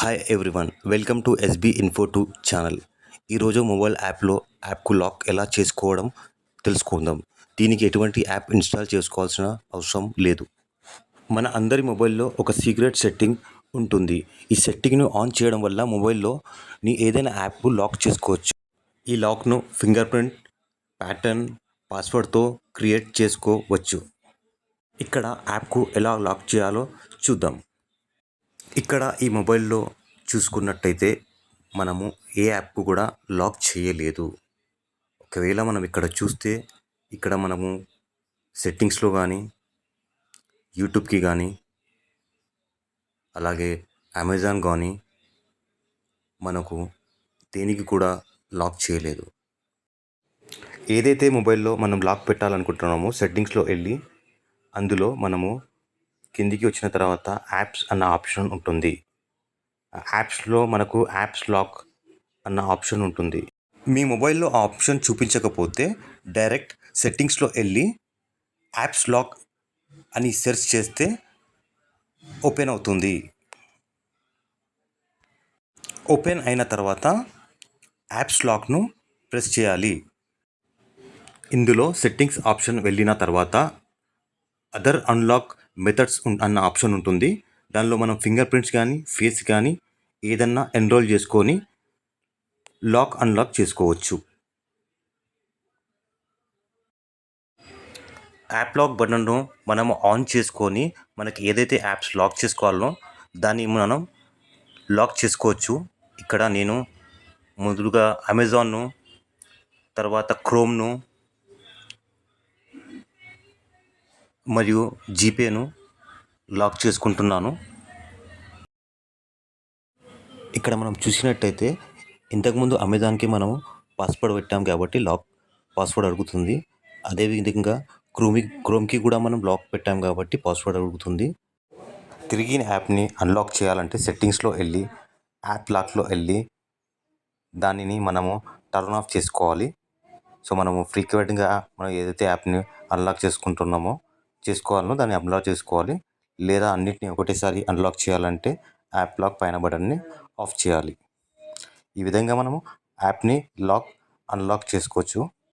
Hi everyone welcome to SB info two channel ఈరోజు mobile యాప్లో యాప్కు లాక్ ఎలా చేసుకోవడం తెలుసుకుందాం. దీనికి ఎటువంటి యాప్ ఇన్స్టాల్ చేసుకోవాల్సిన అవసరం లేదు. మన అందరి మొబైల్లో ఒక సీక్రెట్ సెట్టింగ్ ఉంటుంది. ఈ సెట్టింగ్ను ఆన్ చేయడం వల్ల మొబైల్లో నీ ఏదైనా యాప్ లాక్ చేసుకోవచ్చు. ఈ లాక్ను ఫింగర్ ప్రింట్ ప్యాటర్న్ పాస్వర్డ్తో క్రియేట్ చేసుకోవచ్చు. ఇక్కడ యాప్కు ఎలా లాక్ చేయాలో చూద్దాం. ఇక్కడ ఈ మొబైల్లో చూసుకున్నట్టయితే మనము ఏ యాప్ కూడా లాక్ చేయలేదు. ఒకవేళ మనం ఇక్కడ చూస్తే ఇక్కడ మనము సెట్టింగ్స్లో కానీ యూట్యూబ్కి కానీ అలాగే అమెజాన్ కానీ మనకు దేనికి కూడా లాక్ చేయలేదు. ఏదైతే మొబైల్లో మనం లాక్ పెట్టాలనుకుంటున్నామో సెట్టింగ్స్లో వెళ్ళి అందులో మనము కిందికి వచ్చిన తర్వాత యాప్స్ అన్న ఆప్షన్ ఉంటుంది. యాప్స్లో మనకు యాప్స్ లాక్ అన్న ఆప్షన్ ఉంటుంది. మీ మొబైల్లో ఆ ఆప్షన్ చూపించకపోతే డైరెక్ట్ సెట్టింగ్స్లో వెళ్ళి యాప్స్ లాక్ అని సెర్చ్ చేస్తే ఓపెన్ అవుతుంది. ఓపెన్ అయిన తర్వాత యాప్స్ లాక్ను ప్రెస్ చేయాలి. ఇందులో సెట్టింగ్స్ ఆప్షన్ వెళ్ళిన తర్వాత అదర్ అన్లాక్ మెథడ్స్ అన్న ఆప్షన్ ఉంటుంది. దానిలో మనం ఫింగర్ ప్రింట్స్ కానీ ఫేస్ కానీ ఏదన్నా ఎన్రోల్ చేసుకొని లాక్ అన్లాక్ చేసుకోవచ్చు. యాప్ లాక్ బటన్ను మనము ఆన్ చేసుకొని మనకి ఏదైతే యాప్స్ లాక్ చేసుకోవాలో దాన్ని మనం లాక్ చేసుకోవచ్చు. ఇక్కడ నేను మొదలుగా అమెజాన్ను తర్వాత క్రోమ్ను మరియు జీపేను లాక్ చేసుకుంటున్నాను. ఇక్కడ మనం చూసినట్టయితే ఇంతకుముందు అమెజాన్కి మనం పాస్వర్డ్ పెట్టాం కాబట్టి లాక్ పాస్వర్డ్ అడుగుతుంది. అదేవిధంగా క్రోమి క్రోమ్కి కూడా మనం లాక్ పెట్టాం కాబట్టి పాస్వర్డ్ అడుగుతుంది. తిరిగి యాప్ని అన్లాక్ చేయాలంటే సెట్టింగ్స్లో వెళ్ళి యాప్ లాక్లో వెళ్ళి దానిని మనము టర్న్ ఆఫ్ చేసుకోవాలి. సో మనము ఫ్రీక్వెంట్గా మనం ఏదైతే యాప్ని అన్లాక్ చేసుకుంటున్నామో చేసుకోవాలనో దాన్ని అన్లాక్ చేసుకోవాలి. లేదా అన్నిటిని ఒకటేసారి అన్లాక్ చేయాలంటే యాప్ లాక్ పైన బటన్ని ఆఫ్ చేయాలి. ఈ విధంగా మనము యాప్ని లాక్ అన్లాక్ చేసుకోవచ్చు.